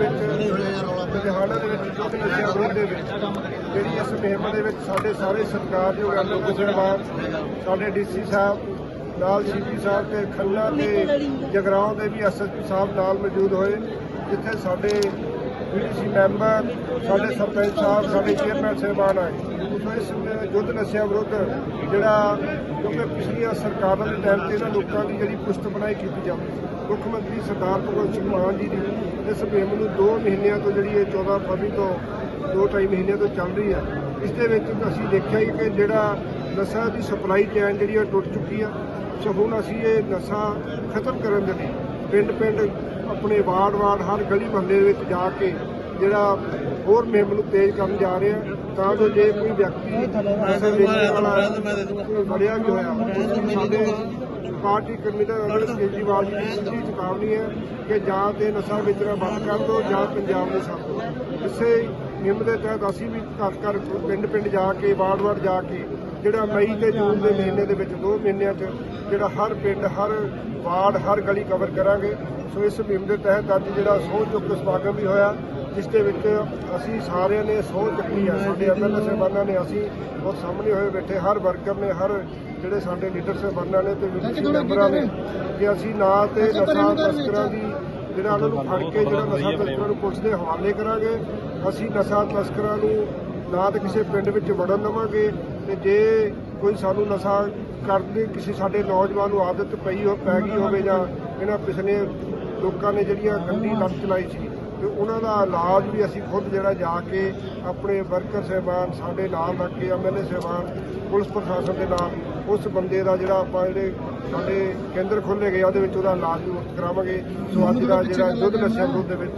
ਵਿੱਚ ਲੁਧਿਆਣਾ ਦੇ ਵਿੱਚ ਜੋ ਨਸ਼ਿਆਂ ਦੇ ਵਿੱਚ, ਜਿਹੜੀ ਇਸ ਮੁਹਿੰਮ ਦੇ ਵਿੱਚ ਸਾਡੇ ਸਾਰੇ ਸਰਕਾਰ ਸਤਿਕਾਰਯੋਗ ਅਨੰਦ ਗੁਜਰਵਾਲ ਸਾਡੇ ਡੀਸੀ ਸਾਹਿਬ ਨਾਲ ਸੀਪੀ ਸਾਹਿਬ ਤੇ ਖੰਨਾ ਤੇ ਜਗਰਾਉਂ ਦੇ ਵੀ ਐਸਐਸਪੀ ਸਾਹਿਬ ਨਾਲ ਮੌਜੂਦ ਹੋਏ, ਜਿੱਥੇ ਸਾਡੇ ਬੀਡੀਸੀ ਮੈਂਬਰ, ਸਾਡੇ ਸਰਪੰਚ ਸਾਹਿਬ, ਸਾਡੇ ਚੇਅਰਮੈਨ ਸਾਹਿਬਾਨ ਆਏ। ਇਸ ਯੁੱਧ ਨਸ਼ਿਆਂ ਵਿਰੁੱਧ ਜਿਹੜਾ ਕਿਉਂਕਿ ਪਿਛਲੀਆਂ ਸਰਕਾਰਾਂ ਦੇ ਟਾਈਮ ਤੇ ਇਹਨਾਂ ਲੋਕਾਂ ਦੀ ਜਿਹੜੀ ਪੁਸ਼ਤ ਬਣਾਈ ਕੀਤੀ ਜਾਵੇ। ਮੁੱਖ ਮੰਤਰੀ ਸਰਦਾਰ ਭਗਵੰਤ ਸਿੰਘ ਮਾਨ ਜੀ ਦੀ ਇਸ ਮੁਹਿੰਮ ਨੂੰ 2 ਮਹੀਨਿਆਂ ਤੋਂ ਜਿਹੜੀ ਇਹ 14 ਫਰਵਰੀ ਤੋਂ 2-2.5 ਮਹੀਨਿਆਂ ਤੋਂ ਚੱਲ ਰਹੀ ਹੈ ਇਸ ਦੇ ਵਿੱਚ ਅਸੀਂ ਦੇਖਿਆ ਕਿ ਜਿਹੜਾ ਨਸ਼ਾ ਦੀ ਸਪਲਾਈ ਚੈਨ ਜਿਹੜੀ ਉਹ ਟੁੱਟ ਚੁੱਕੀ ਆ। ਸੋ ਹੁਣ ਅਸੀਂ ਇਹ ਨਸ਼ਾ ਖਤਮ ਕਰਨ ਦੇ ਲਈ ਪਿੰਡ ਪਿੰਡ ਆਪਣੇ ਵਾਰਡ ਵਾਰਡ ਹਰ ਗਲੀ ਮੁਹੱਲੇ ਵਿੱਚ ਜਾ ਕੇ ਜਿਹੜਾ ਹੋਰ ਮੁਹਿੰਮ ਨੂੰ ਤੇਜ਼ ਕਰਨ ਜਾ ਰਹੇ ਆ ਤਾਂ ਜੋ ਜੇ ਕੋਈ ਵਿਅਕਤੀ ਫੜਿਆ ਵੀ ਹੋਇਆ ਸਾਡੇ ਪਾਰਟੀ ਕਰਮੀ ਦਾ ਅਰਵਿੰਦ ਕੇਜਰੀਵਾਲ ਜੀ ਦੀ ਚੇਤਾਵਨੀ ਹੈ ਕਿ ਜਾਂ ਤੇ ਨਸ਼ਾ ਵੇਚਣਾ ਬੰਦ ਕਰ ਦਿਓ ਜਾਂ ਪੰਜਾਬ ਨੂੰ ਛੱਡ ਦਿਓ ਇਸੇ ਮੁਹਿੰਮ ਦੇ ਤਹਿਤ ਅਸੀਂ ਵੀ ਘਰ ਘਰ ਪਿੰਡ ਪਿੰਡ ਜਾ ਕੇ ਵਾਰਡ ਵਾਰਡ ਜਾ ਕੇ ਜਿਹੜਾ ਮਈ ਤੇ ਜੂਨ ਦੇ ਮਹੀਨੇ ਦੇ ਵਿੱਚ ਦੋ ਮਹੀਨਿਆਂ 'ਚ ਜਿਹੜਾ ਹਰ ਪਿੰਡ ਹਰ ਵਾਰਡ ਹਰ ਗਲੀ ਕਵਰ ਕਰਾਂਗੇ। ਸੋ ਇਸ ਮੁਹਿੰਮ ਦੇ ਤਹਿਤ ਅੱਜ ਜਿਹੜਾ ਸਹੁੰ ਚੁੱਕ ਸਮਾਗਮ ਵੀ ਹੋਇਆ ਜਿਸ ਦੇ ਵਿੱਚ ਅਸੀਂ ਸਾਰਿਆਂ ਨੇ ਸਹੁੰ ਚੱਕੀ ਆ। ਸਾਡੇ ਐਮਐਲਏ ਸਾਹਿਬਾਨਾਂ ਨੇ ਅਸੀਂ ਉਹ ਸਾਹਮਣੇ ਹੋਏ ਬੈਠੇ। ਹਰ ਵਰਕਰ ਨੇ ਹਰ ਜਿਹੜੇ ਸਾਡੇ ਲੀਡਰ ਸਾਹਿਬਾਨਾਂ ਨੇ ਤੇ ਮਿਊਨਿਸਪਲ ਮੈਂਬਰਾਂ ਨੇ ਕਿ ਅਸੀਂ ਨਾ ਤੇ ਨਸ਼ਾ ਤਸਕਰਾਂ ਦੀ ਜਿਹੜਾ ਉਹਨਾਂ ਨੂੰ ਫੜ ਕੇ ਜਿਹੜਾ ਨਸ਼ਾ ਤਸਕਰਾਂ ਨੂੰ ਪੁਲਿਸ ਦੇ ਹਵਾਲੇ ਕਰਾਂਗੇ। ਅਸੀਂ ਨਸ਼ਾ ਤਸਕਰਾਂ ਨੂੰ ਨਾ ਤਾਂ ਕਿਸੇ ਪਿੰਡ ਵਿੱਚ ਵੜਨ ਦੇਵਾਂਗੇ ਤੇ ਜੇ ਕੋਈ ਸਾਨੂੰ ਨਸ਼ਾ ਕਰਦੇ ਕਿਸੇ ਸਾਡੇ ਨੌਜਵਾਨ ਨੂੰ ਆਦਤ ਪਈ ਹੋ ਪੈ ਗਈ ਹੋਵੇ ਜਾਂ ਇਹਨਾਂ ਪਿਛਲੇ ਲੋਕਾਂ ਨੇ ਜਿਹੜੀਆਂ ਗੰਦੀ ਲੱਤ ਚਲਾਈ ਸੀ ਤੇ ਉਹਨਾਂ ਦਾ ਇਲਾਜ ਵੀ ਅਸੀਂ ਖੁਦ ਜਿਹੜਾ ਜਾ ਕੇ ਆਪਣੇ ਵਰਕਰ ਸਹਿਬਾਨ ਸਾਡੇ ਨਾਲ ਲੱਗ ਕੇ ਐਮਐਲਏ ਸਹਿਬਾਨ ਪੁਲਿਸ ਪ੍ਰਸ਼ਾਸਨ ਦੇ ਨਾਲ ਉਸ ਬੰਦੇ ਦਾ ਜਿਹੜਾ ਆਪਾਂ ਜਿਹੜੇ ਸਾਡੇ ਕੇਂਦਰ ਖੋਲ੍ਹੇ ਗਏ ਉਹਦੇ ਵਿੱਚ ਉਹਦਾ ਇਲਾਜ ਵੀ ਕਰਾਵਾਂਗੇ ਸੋ ਅੱਜ ਦਾ ਜਿਹੜਾ ਯੁੱਧ ਨਸ਼ਾ ਵਿਰੁੱਧ ਦੇ ਵਿੱਚ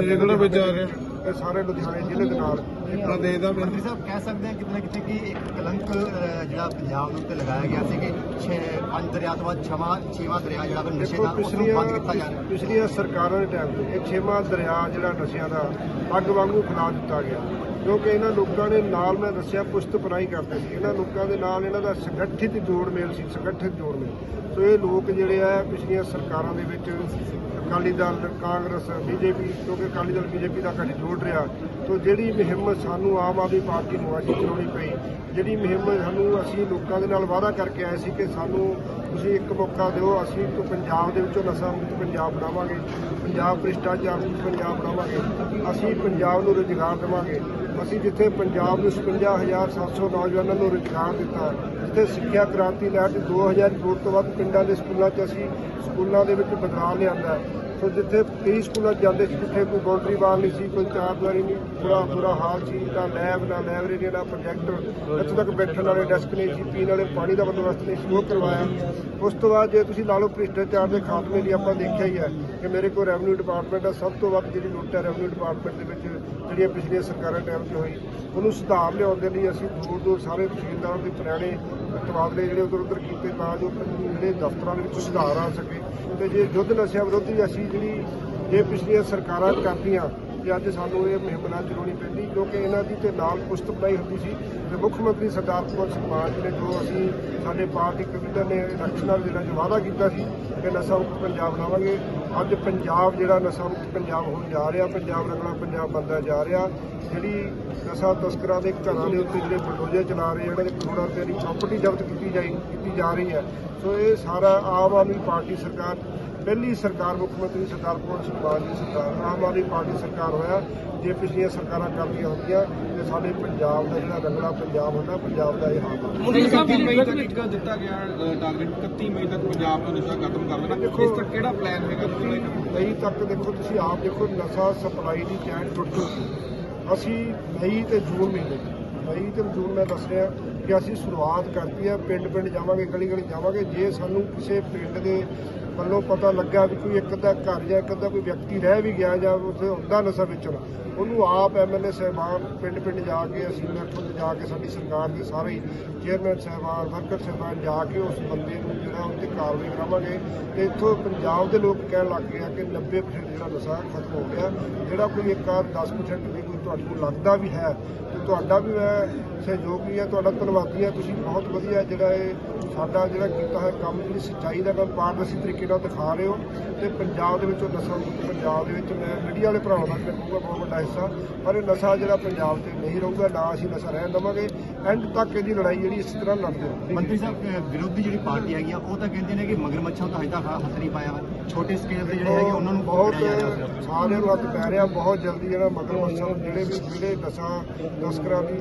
ਜਿਹੜਾ ਵਿੱਚ ਆ ਰਿਹਾ। ਇਹ ਸਾਰੇ ਲੁਧਿਆਣੇ ਜ਼ਿਲ੍ਹੇ ਦੇ ਨਾਲ। ਆਪਣਾ ਦੇਸ਼ ਦਾ ਮੰਤਰੀ ਸਾਹਿਬ ਕਹਿ ਸਕਦੇ ਹਾਂ ਕਿਤੇ ਨਾ ਕਿਤੇ ਕਿ ਇੱਕ ਕਲੰਕ ਜਿਹੜਾ ਪੰਜਾਬ ਦੇ ਉੱਤੇ ਲਗਾਇਆ ਗਿਆ ਸੀ ਕਿ ਛੇ ਪੰਜ ਦਰਿਆ ਤੋਂ ਬਾਅਦ ਛਵਾਂ ਛੇਵਾਂ ਦਰਿਆ ਜਿਹੜਾ ਨਸ਼ੇ ਦਾ ਉਸ ਨੂੰ ਬੰਦ ਕੀਤਾ ਜਾ ਰਿਹਾ। ਪਿਛਲੀਆਂ ਸਰਕਾਰਾਂ ਦੇ ਟਾਈਮ ਤੇ ਇਹ ਛੇਵਾਂ ਦਰਿਆ ਜਿਹੜਾ ਨਸ਼ਿਆਂ ਦਾ ਅੱਗ ਵਾਂਗੂ ਫੈਲਾ ਦਿੱਤਾ ਗਿਆ। ਕਿਉਂਕਿ ਇਹਨਾਂ ਲੋਕਾਂ ਨੇ ਨਾਲ ਮੈਂ ਦੱਸਿਆ ਪੁਸ਼ਤ ਪਨਾਈ ਕਰਦੇ ਸੀ। ਇਹਨਾਂ ਲੋਕਾਂ ਦੇ ਨਾਲ ਇਹਨਾਂ ਦਾ ਸੰਗਠਿਤ ਜੋੜ ਮੇਲ ਸੀ ਸੰਗਠਿਤ ਜੋੜ ਮੇਲ। ਸੋ ਇਹ ਲੋਕ ਜਿਹੜੇ ਆ ਪਿਛਲੀਆਂ ਸਰਕਾਰਾਂ ਦੇ ਵਿੱਚ ਅਕਾਲੀ ਦਲ, ਕਾਂਗਰਸ, ਬੀਜੇਪੀ, ਕਿਉਂਕਿ ਅਕਾਲੀ ਦਲ ਬੀਜੇਪੀ ਦਾ ਘੱਟ ਜੋੜ ਰਿਹਾ ਸੋ ਜਿਹੜੀ ਮੁਹਿੰਮ ਸਾਨੂੰ ਆਮ ਆਦਮੀ ਪਾਰਟੀ ਨੂੰ ਅਸੀਂ ਚਲਾਉਣੀ ਪਈ, ਜਿਹੜੀ ਮੁਹਿੰਮ ਸਾਨੂੰ ਅਸੀਂ ਲੋਕਾਂ ਦੇ ਨਾਲ ਵਾਅਦਾ ਕਰਕੇ ਆਏ ਸੀ ਕਿ ਸਾਨੂੰ ਤੁਸੀਂ ਇੱਕ ਮੌਕਾ ਦਿਓ, ਅਸੀਂ ਪੰਜਾਬ ਦੇ ਵਿੱਚੋਂ ਨਸ਼ਾ ਮੁਕਤ ਪੰਜਾਬ ਬਣਾਵਾਂਗੇ, ਪੰਜਾਬ ਭ੍ਰਿਸ਼ਟਾਚਾਰ ਮੁਕਤ ਪੰਜਾਬ ਬਣਾਵਾਂਗੇ, ਅਸੀਂ ਪੰਜਾਬ ਨੂੰ ਰੁਜ਼ਗਾਰ ਦੇਵਾਂਗੇ, ਅਸੀਂ ਜਿੱਥੇ ਪੰਜਾਬ ਨੂੰ 55700 ਨੌਜਵਾਨਾਂ ਨੂੰ ਰੁਜ਼ਗਾਰ ਦਿੱਤਾ, ਜਿੱਥੇ ਸਿੱਖਿਆ ਕ੍ਰਾਂਤੀ ਲੈ ਕੇ 2000 ਕਰੋੜ ਤੋਂ ਵੱਧ ਪਿੰਡਾਂ ਦੇ ਸਕੂਲਾਂ 'ਚ ਅਸੀਂ ਸਕੂਲਾਂ ਦੇ ਵਿੱਚ ਬਦਲਾਅ ਲਿਆਂਦਾ ਸੋ ਜਿੱਥੇ 30 ਸਕੂਲਾਂ 'ਚ ਜਾਂਦੇ ਸੀ, ਜਿੱਥੇ ਕੋਈ ਬਾਉਂਡਰੀ ਵਾਲ ਨਹੀਂ ਸੀ, ਕੋਈ ਚਾਰ ਦੀਵਾਰੀ ਨਹੀਂ, ਬੁਰਾ ਬੁਰਾ ਹਾਲ ਸੀ, ਨਾ ਲੈਬ ਨਾ ਲਾਇਬ੍ਰੇਰੀ ਨਾ ਪ੍ਰੋਜੈਕਟਰ ਇੱਥੇ ਤੱਕ ਬੈਠਣ ਵਾਲੇ ਡੈਸਕ ਨਹੀਂ ਸੀ, ਪੀਣ ਵਾਲੇ ਪਾਣੀ ਦਾ ਬੰਦੋਬਸਤ ਨਹੀਂ ਸੀ, ਉਹ ਕਰਵਾਇਆ। ਉਸ ਤੋਂ ਬਾਅਦ ਜੇ ਤੁਸੀਂ ਲਾ ਲਓ ਭ੍ਰਿਸ਼ਟਾਚਾਰ ਦੇ ਖਾਤਮੇ ਲਈ ਆਪਾਂ ਦੇਖਿਆ ਹੀ ਹੈ ਕਿ ਮੇਰੇ ਕੋਲ ਰੈਵਨਿਊ ਡਿਪਾਰਟਮੈਂਟ ਦਾ ਸਭ ਤੋਂ ਵੱਧ ਜਿਹੜੀ ਲੁੱਟ ਹੈ ਰੈਵਨਿਊ ਡਿਪਾਰਟਮੈਂਟ ਦੇ ਵਿੱਚ, ਜਿਹੜੀਆਂ ਪਿਛਲੀਆਂ ਸਰਕਾਰਾਂ ਟਾਈਮ 'ਚ ਹੋਈ, ਉਹਨੂੰ ਸੁਧਾਰ ਲਿਆਉਣ ਦੇ ਲਈ ਅਸੀਂ ਦੂਰ ਦੂਰ ਸਾਰੇ ਤਹਿਸੀਲਦਾਰਾਂ ਦੇ ਪੁਰਾਣੇ ਤਬਾਦਲੇ ਜਿਹੜੇ ਉਧਰ ਉਧਰ ਕੀਤੇ ਤਾਂ ਜੋ ਜਿਹੜੇ ਦਫ਼ਤਰਾਂ ਦੇ ਵਿੱਚ ਸੁਧਾਰ ਆ ਸਕੇ। ਤੇ ਜੇ ਯੁੱਧ ਨਸ਼ਿਆਂ ਵਿਰੁੱਧ ਅਸੀਂ ਅਸੀਂ ਜਿਹੜੀ ਜੇ ਪਿਛਲੀਆਂ ਸਰਕਾਰਾਂ ਕਰਦੀਆਂ ਤੇ ਅੱਜ ਸਾਨੂੰ ਇਹ ਮੁਹਿੰਮ ਨਾਲ ਚਲਾਉਣੀ ਪੈਂਦੀ ਕਿਉਂਕਿ ਇਹਨਾਂ ਦੀ ਤੇ ਨਾਲ ਪੁਸ਼ਤ ਬਣਾਈ ਹੁੰਦੀ ਸੀ ਤੇ ਮੁੱਖ ਮੰਤਰੀ ਸਰਦਾਰ ਭਗਵੰਤ ਸਿੰਘ ਮਾਨ ਜੀ ਨੇ ਜੋ ਅਸੀਂ ਸਾਡੇ ਪਾਰਟੀ ਕਮਿਟਰ ਨੇ ਇਲੈਕਸ਼ਨਾਂ ਦੇ ਜਿਹੜਾ ਵਾਅਦਾ ਕੀਤਾ ਸੀ ਕਿ ਨਸ਼ਾ ਮੁਕਤ ਪੰਜਾਬ ਬਣਾਵਾਂਗੇ। ਅੱਜ ਪੰਜਾਬ ਜਿਹੜਾ ਨਸ਼ਾ ਮੁਕਤ ਪੰਜਾਬ ਹੋਣ ਜਾ ਰਿਹਾ ਪੰਜਾਬ ਰੰਗਲਾ ਪੰਜਾਬ ਬਣਦਾ ਜਾ ਰਿਹਾ। ਜਿਹੜੀ ਨਸ਼ਾ ਤਸਕਰਾਂ ਦੇ ਘਰਾਂ ਦੇ ਉੱਤੇ ਜਿਹੜੇ ਬਲਡੋਜ਼ਰ ਚਲਾ ਰਹੇ ਆ, ਇਹਨਾਂ ਦੇ ਕਰੋੜਾਂ ਰੁਪਏ ਦੀ ਪ੍ਰਾਪਰਟੀ ਜ਼ਬਤ ਕੀਤੀ ਜਾਈ ਕੀਤੀ ਜਾ ਰਹੀ ਹੈ। ਸੋ ਇਹ ਸਾਰਾ ਆਮ ਆਦਮੀ ਪਾਰਟੀ ਸਰਕਾਰ ਪਹਿਲੀ ਸਰਕਾਰ ਮੁੱਖ ਮੰਤਰੀ ਸਰਦਾਰ ਭਗਵੰਤ ਸਿੰਘ ਮਾਨ ਦੀ ਸਰਕਾਰ ਆਮ ਆਦਮੀ ਪਾਰਟੀ ਸਰਕਾਰ ਹੋਇਆ ਜੇ ਪਿਛਲੀਆਂ ਸਰਕਾਰਾਂ ਕਰਦੀਆਂ ਹੁੰਦੀਆਂ ਤੇ ਸਾਡੇ ਪੰਜਾਬ ਦਾ ਜਿਹੜਾ ਰੰਗਲਾ ਪੰਜਾਬ ਹੁੰਦਾ ਪੰਜਾਬ ਦਾ ਇਹ ਹਾਲ ਹੁੰਦਾ 31 ਮਈ ਤੱਕ ਇੱਕ ਦਿੱਤਾ ਗਿਆ ਟਾਰਗੇਟ 31 ਮਈ ਤੱਕ ਪੰਜਾਬ ਤੋਂ ਨਸ਼ਾ ਖਤਮ ਕਰ ਦੇਣਾ ਦੇਖੋ- ਇਸ ਤੱਕ ਕਿਹੜਾ ਪਲਾਨ ਹੈਗਾ ਤੁਸੀਂ? ਮਈ ਤੱਕ ਦੇਖੋ ਤੁਸੀਂ ਆਪ ਦੇਖੋ ਨਸ਼ਾ ਸਪਲਾਈ ਦੀ ਚੈਨ ਟੁੱਟ ਚੁੱਕੀ ਅਸੀਂ ਮਈ ਤੇ ਜੂਨ ਮਹੀਨੇ ਮਈ ਤੇ ਜੂਨ ਮੈਂ ਦੱਸ ਰਿਹਾ ਕਿ ਅਸੀਂ ਸ਼ੁਰੂਆਤ ਕਰਤੀ ਹੈ ਪਿੰਡ ਪਿੰਡ ਜਾਵਾਂਗੇ ਗਲੀ ਗਲੀ ਜਾਵਾਂਗੇ ਜੇ ਸਾਨੂੰ ਕਿਸੇ ਪਿੰਡ ਦੇ ਵੱਲੋਂ ਪਤਾ ਲੱਗਾ ਵੀ ਕੋਈ ਇੱਕ ਅੱਧਾ ਘਰ ਜਾਂ ਇੱਕ ਅੱਧਾ ਕੋਈ ਵਿਅਕਤੀ ਰਹਿ ਵੀ ਗਿਆ ਜਾਂ ਉੱਥੇ ਹੁੰਦਾ ਨਸ਼ਾ ਵੇਚਣ, ਉਹਨੂੰ ਆਪ ਐਮਐਲਏ ਸਹਿਬਾਨ ਪਿੰਡ ਪਿੰਡ ਜਾ ਕੇ ਅਸੀਂ ਖੁਦ ਜਾ ਕੇ, ਸਾਡੀ ਸਰਕਾਰ ਦੇ ਸਾਰੇ ਚੇਅਰਮੈਨ ਸਹਿਬਾਨ, ਵਰਕਰ ਸਹਿਬਾਨ ਜਾ ਕੇ ਉਸ ਬੰਦੇ ਨੂੰ ਜਿਹੜਾ ਉੱਤੇ ਕਾਰਵਾਈ ਕਰਾਵਾਂਗੇ। ਤੇ ਇੱਥੋਂ ਪੰਜਾਬ ਦੇ ਲੋਕ ਕਹਿਣ ਲੱਗ ਗਏ ਆ ਕਿ 90% ਜਿਹੜਾ ਨਸ਼ਾ ਖਤਮ ਹੋ ਗਿਆ, ਜਿਹੜਾ ਕੋਈ ਇੱਕ ਆਧ 10% ਵੀ ਕੋਈ ਤੁਹਾਨੂੰ ਲੱਗਦਾ ਵੀ ਹੈ, ਤੇ ਤੁਹਾਡਾ ਵੀ ਮੈਂ ਸਹਿਯੋਗੀ ਹਾਂ ਤੁਹਾਡਾ ਧੰਨਵਾਦੀ ਹਾਂ ਤੁਸੀਂ ਬਹੁਤ ਵਧੀਆ ਜਿਹੜਾ ਇਹ ਸਾਡਾ ਜਿਹੜਾ ਕੀਤਾ ਹੈ ਕੰਮ, ਜਿਹੜੀ ਸੱਚਾਈ ਦਾ ਕੰਮ, ਪਾਰਦਰਸ਼ੀ ਤਰੀਕੇ ਨਾਲ ਦਿਖਾ ਰਹੇ ਹੋ ਤੇ ਪੰਜਾਬ ਦੇ ਵਿੱਚੋਂ ਨਸ਼ਾ ਪੰਜਾਬ ਦੇ ਵਿੱਚ ਮੈਂ ਮੀਡੀਆ ਵਾਲੇ ਭਰਾਵਾਂ ਦਾ ਕਰੂੰਗਾ ਬਹੁਤ ਵੱਡਾ ਹਿੱਸਾ। ਪਰ ਇਹ ਨਸ਼ਾ ਜਿਹੜਾ ਪੰਜਾਬ 'ਚ ਨਹੀਂ ਰਹੂਗਾ ਨਾ ਅਸੀਂ ਨਸ਼ਾ ਰਹਿਣ ਦੇਵਾਂਗੇ। ਐਂਡ ਤੱਕ ਇਹਦੀ ਲੜਾਈ ਜਿਹੜੀ ਇਸ ਤਰ੍ਹਾਂ ਲੜਦੇ ਹਾਂ ਮੰਤਰੀ ਸਾਹਿਬ ਵਿਰੋਧੀ ਜਿਹੜੀ ਪਾਰਟੀ ਹੈਗੀ ਆ ਉਹ ਤਾਂ ਕਹਿੰਦੇ ਨੇ ਕਿ ਮਗਰਮੱਛਾਂ ਤਾਂ ਹਜੇ ਤੱਕ ਹੱਥ ਨਹੀਂ ਪਾਇਆ। ਛੋਟੇ ਸਕੇਲ ਤੇ ਜਿਹੜੇ ਹੈਗੇ ਉਹਨਾਂ ਨੂੰ ਬਹੁਤ ਰਿਹਾ? ਸਾਰਿਆਂ ਨੂੰ ਹੱਥ ਪੈ ਰਿਹਾ ਬਹੁਤ ਜਲਦੀ ਜਿਹੜਾ ਮਗਰ ਮੱਛਰ ਜਿਹੜੇ ਵੀ ਜਿਹੜੇ ਨਸ਼ਾ ਤਸਕਰਾਂ ਦੀ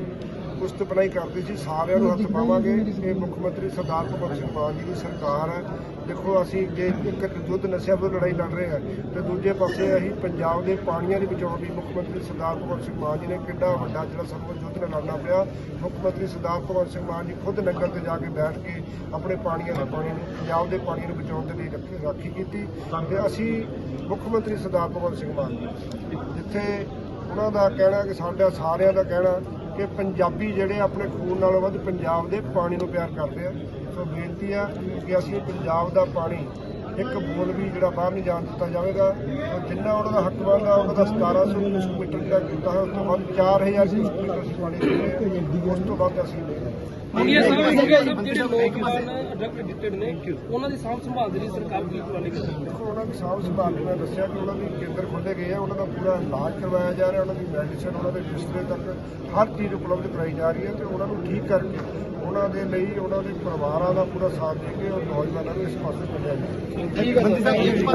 ਕੁਸ਼ਤ ਬਣਾਈ ਕਰਦੇ ਸੀ, ਸਾਰਿਆਂ ਨੂੰ ਹੱਥ ਪਾਵਾਂਗੇ। ਇਹ ਮੁੱਖ ਮੰਤਰੀ ਸਰਦਾਰ ਭਗਵੰਤ ਸਿੰਘ ਮਾਨ ਜੀ ਦੀ ਸਰਕਾਰ ਹੈ। ਦੇਖੋ, ਅਸੀਂ ਜੇ ਇੱਕ ਯੁੱਧ ਨਸ਼ਿਆਂ ਵਿਰੁੱਧ ਲੜਾਈ ਲੜ ਰਹੇ ਹਾਂ, ਤੇ ਦੂਜੇ ਪਾਸੇ ਅਸੀਂ ਪੰਜਾਬ ਦੇ ਪਾਣੀਆਂ ਦੀ ਬਚਾਉਣ ਲਈ ਮੁੱਖ ਮੰਤਰੀ ਸਰਦਾਰ ਭਗਵੰਤ ਸਿੰਘ ਮਾਨ ਜੀ ਨੇ ਕਿੰਨਾ ਵੱਡਾ ਜਿਹੜਾ ਸਾਨੂੰ ਯੁੱਧ ਲੜਨਾ ਪਿਆ। ਮੁੱਖ ਮੰਤਰੀ ਸਰਦਾਰ ਭਗਵੰਤ ਸਿੰਘ ਮਾਨ ਜੀ ਖੁਦ ਨੰਗਲ ਤੇ ਜਾ ਕੇ ਬੈਠ ਕੇ ਆਪਣੇ ਪਾਣੀਆਂ ਦੇ ਪਾਣੀ ਨੂੰ, ਪੰਜਾਬ ਦੇ ਪਾਣੀ ਨੂੰ ਬਚਾਉਣ ਦੇ ਲਈ ਰਾਖੀ ਕੀਤੀ। ਤੇ ਅਸੀਂ ਮੁੱਖ ਮੰਤਰੀ ਸਰਦਾਰ ਭਗਵੰਤ ਸਿੰਘ ਮਾਨ ਜੀ, ਜਿੱਥੇ ਉਹਨਾਂ ਦਾ ਕਹਿਣਾ ਕਿ ਸਾਡਾ ਸਾਰਿਆਂ ਦਾ ਕਹਿਣਾ ਕਿ ਪੰਜਾਬੀ ਜਿਹੜੇ ਆਪਣੇ ਖੂਨ ਨਾਲੋਂ ਵੱਧ ਪੰਜਾਬ ਦੇ ਪਾਣੀ ਨੂੰ ਪਿਆਰ ਕਰਦੇ ਆ। ਸੋ ਬੇਨਤੀ ਆ ਕਿ ਅਸੀਂ ਪੰਜਾਬ ਦਾ ਪਾਣੀ ਇੱਕ ਬੂੰਦ ਵੀ ਜਿਹੜਾ ਬਾਹਰ ਨਹੀਂ ਜਾਣ ਦਿੱਤਾ ਜਾਵੇਗਾ। ਸੋ ਜਿੰਨਾ ਉਹਨਾਂ ਦਾ ਹੱਕ ਬਣਦਾ ਉਹਨਾਂ ਦਾ 1700 ਕਿਊਸਕ ਮੀਟਰ ਜਿਹੜਾ ਕੀਤਾ ਹੈ ਉਸ ਤੋਂ ਵੱਧ 4000 ਕਿਊਸਕ ਮੀਟਰ ਅਸੀਂ ਪਾਣੀ ਦੇ ਰਹੇ। ਉਸ ਤੋਂ ਵੱਧ ਅਸੀਂ ਸਾਹਿਬ ਜਿਹੜੇ ਨੇ ਉਹਨਾਂ ਦੀ ਸਾਂਭ ਸੰਭਾਲ ਦੇ ਲਈ ਸਰਕਾਰ ਕੀ ਰਹੀ ਦੇਖੋ ਉਹਨਾਂ ਦੀ ਸਾਂਭ ਸੰਭਾਲ ਨੂੰ ਮੈਂ ਦੱਸਿਆ ਕਿ ਉਹਨਾਂ ਦੀ ਕੇਂਦਰ ਖੋਲ੍ਹੇ ਗਏ ਆ ਉਹਨਾਂ ਦਾ ਪੂਰਾ ਇਲਾਜ ਕਰਵਾਇਆ ਜਾ ਰਿਹਾ ਉਹਨਾਂ ਦੀ ਮੈਡੀਸਨ ਉਹਨਾਂ ਦੇ ਬਿਸਤਰੇ ਤੱਕ ਹਰ ਚੀਜ਼ ਉਪਲਬਧ ਕਰਾਈ ਜਾ ਰਹੀ ਹੈ ਤੇ ਉਹਨਾਂ ਨੂੰ ਠੀਕ ਕਰਕੇ ਉਹਨਾਂ ਦੇ ਲਈ ਉਹਨਾਂ ਦੇ ਪਰਿਵਾਰਾਂ ਦਾ ਪੂਰਾ ਸਾਥ ਦੇ ਕੇ ਉਹ ਨੌਜਵਾਨਾਂ ਨੂੰ ਇਸ ਪਾਸੇ ਕੱਢਿਆ ਜਾਵੇ ਮੰਤਰੀ ਸਾਹਿਬ ਇੱਕ ਪਾਸੇ